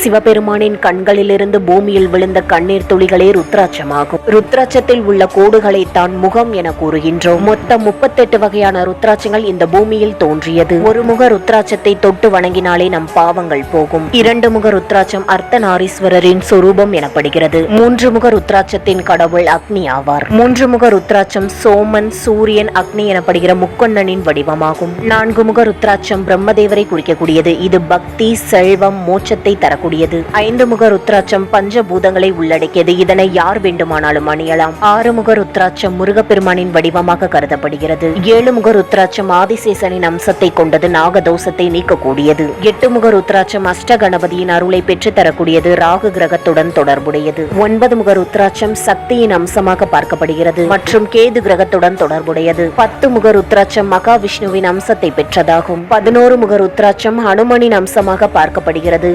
சிவபெருமானின் கண்களிலிருந்து பூமியில் விழுந்த கண்ணீர் துளிகளே ருத்ராட்சமாகும். ருத்ராட்சத்தில் உள்ள கோடுகளை தான் முகம் என கூறுகின்றோம். மொத்தம் முப்பத்தெட்டு வகையான ருத்ராட்சங்கள் இந்த பூமியில் தோன்றியது. ஒரு முக ருத்ராட்சத்தை தொட்டு வணங்கினாலே நம் பாவங்கள் போகும். இரண்டு முக ருத்ராட்சம் அர்த்தநாரீஸ்வரரின் சுரூபம் எனப்படுகிறது. மூன்று முக ருத்ராட்சத்தின் கடவுள் அக்னி ஆவார். மூன்று முக ருத்ராட்சம் சோமன் சூரியன் அக்னி எனப்படுகிற முக்கொண்ணனின் வடிவமாகும். நான்கு முக ருத்ராட்சம் பிரம்மதேவரை குறிக்கக்கூடியது. இது பக்தி செல்வம் மோட்சத்தை தரக்கூடியது ஐந்து முக ருத்ராட்சம் பஞ்சபூதங்களை உள்ளடக்கியது. இதனை யார் வேண்டுமானாலும் அணியலாம். ஆறு முக ருத்ராட்சம் முருகப்பெருமானின் வடிவமாக கருதப்படுகிறது. ஏழு முக ருத்ராட்சம் ஆதிசேசனின் அம்சத்தை கொண்டது நாகதோஷத்தை நீக்கக்கூடியது. எட்டு முக ருத்ராட்சம் அஷ்ட கணபதியின் அருளை பெற்றுத்தரக்கூடியது ராகு கிரகத்துடன் தொடர்புடையது. ஒன்பது முக ருத்ராட்சம் சக்தியின் அம்சமாக பார்க்கப்படுகிறது மற்றும் கேது கிரகத்துடன் தொடர்புடையது. பத்து முக ருத்ராட்சம் மகாவிஷ்ணுவின் அம்சத்தை பெற்றதாகும். பதினோரு முக ருத்ராட்சம் ஹனுமனின் அம்சமாக பார்க்கப்படுகிறது.